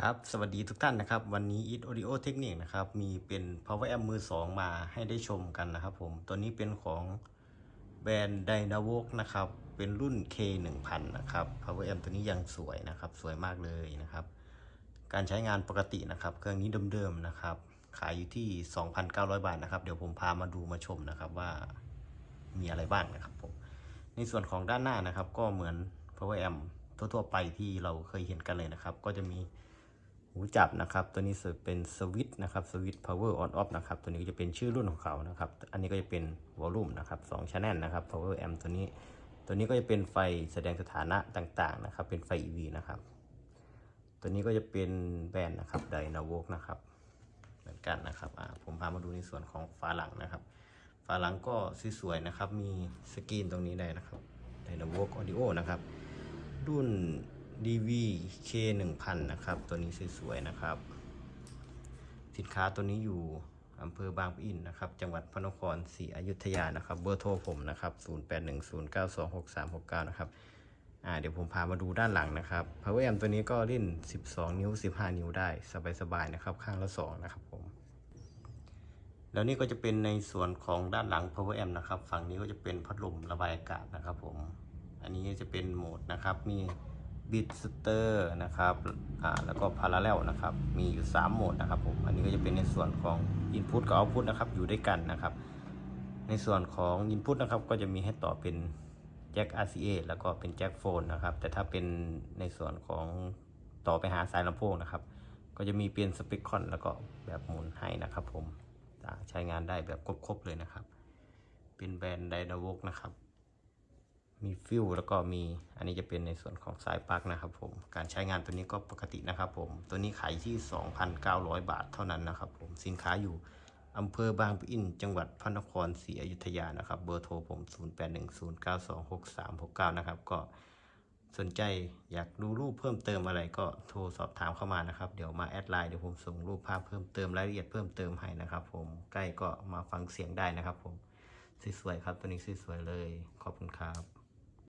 ครับ สวัสดีทุกท่านนะครับ วันนี้ Eat Audio Technique นะครับ มีเป็น Power Amp มือ 2 มาให้ได้ชมกันนะครับผม ตัวนี้เป็นของแบรนด์ d y n a v o นะครับ เป็นรุ่น K1000 นะครับ Power Amp ตัวนี้ยังสวยนะครับ สวยมากเลยนะครับ การใช้งานปกตินะครับ เครื่องนี้เดิมๆนะครับ ขายอยู่ที่ 2,900 บาทนะครับ เดี๋ยวผมพามาดูมาชมนะครับว่ามีอะไรบ้างนะครับผม ในส่วนของด้านหน้านะครับ ก็เหมือน Power Amp ทั่วๆไปที่เราเคยเห็นกันเลยนะครับ ก็จะมี หูจับนะครับตัวนี้เป็นสวิต์นะครับสวิตช์ power on off นะครับตัวนี้ก็จะเป็นชื่อรุ่นของเขานะครับอันนี้ก็จะเป็นวอลลุ่มนะครับสองชแนลนะครับ power amp ตัวนี้ตัวนี้ก็จะเป็นไฟแสดงสถานะต่างๆนะครับ เป็นไฟ EV นะครับ ตัวนี้ก็จะเป็นแบรนด์นะครับไดนาวกนะครับ เหมือนกันนะครับผมพามาดูในส่วนของฝาหลังนะครับ ฝาหลังก็สวยๆนะครับ มีสกรีนตรงนี้ได้นะครับไดนาวกออดิโอนะครับ รุ่น DV K 1000 นะครับ ตัวนี้สวยๆนะครับ สินค้าตัวนี้อยู่อำเภอบางปะอินนะครับ จังหวัดพระนครศรีอยุธยานะครับ เบอร์โทรผมนะครับ 0810926369 นะครับ อ่า เดี๋ยวผมพามาดูด้านหลังนะครับ Power Amp ตัวนี้ก็เล่น 12 นิ้ว 15 นิ้วได้สบายๆนะครับ ข้างละ 2 นะครับผม แล้วนี่ก็จะเป็นในส่วนของด้านหลัง Power Amp นะครับ ฝั่งนี้ก็จะเป็นพัดลมระบายอากาศนะครับผม อันนี้จะเป็นโหมดนะครับ มี บิดสเตอร์นะครับอ่าแล้วก็พาราเลลนะครับ มีอยู่ 3 โหมดนะครับผม อันนี้ก็จะเป็นในส่วนของ Input กับ Output นะครับ อยู่ด้วยกันนะครับ ในส่วนของ Input นะครับ ก็จะมีให้ต่อเป็นแจ็ค RCA แล้วก็เป็นแจ็คโฟนนะครับ แต่ถ้าเป็นในส่วนของต่อไปหาสายลำโพงนะครับ ก็จะมีเป็นสเปคคอนแล้วก็แบบหมุนให้นะครับผมใช้งานได้แบบครบๆเลยนะครับ เป็นแบรนด์ไดนาวกนะครับ มีฟิวแล้วก็มีอันนี้จะเป็นในส่วนของสายปลั๊กนะครับผมการใช้งานตัวนี้ก็ปกตินะครับผมตัวนี้ขายที่ 2,900 บาทเท่านั้นนะครับผมสินค้าอยู่อำเภอบางปะอิน จังหวัดพระนครศรีอยุธยานะครับ เบอร์โทรผม 0810926369 นะครับ ก็สนใจอยากดูรูปเพิ่มเติมอะไรก็โทรสอบถามเข้ามานะครับ เดี๋ยวมาแอดไลน์เดี๋ยวผมส่งรูปภาพเพิ่มเติมรายละเอียดเพิ่มเติมให้นะครับผมใกล้ก็มาฟังเสียงได้นะครับผมสวยๆครับตัวนี้สวยๆเลย ขอบคุณครับ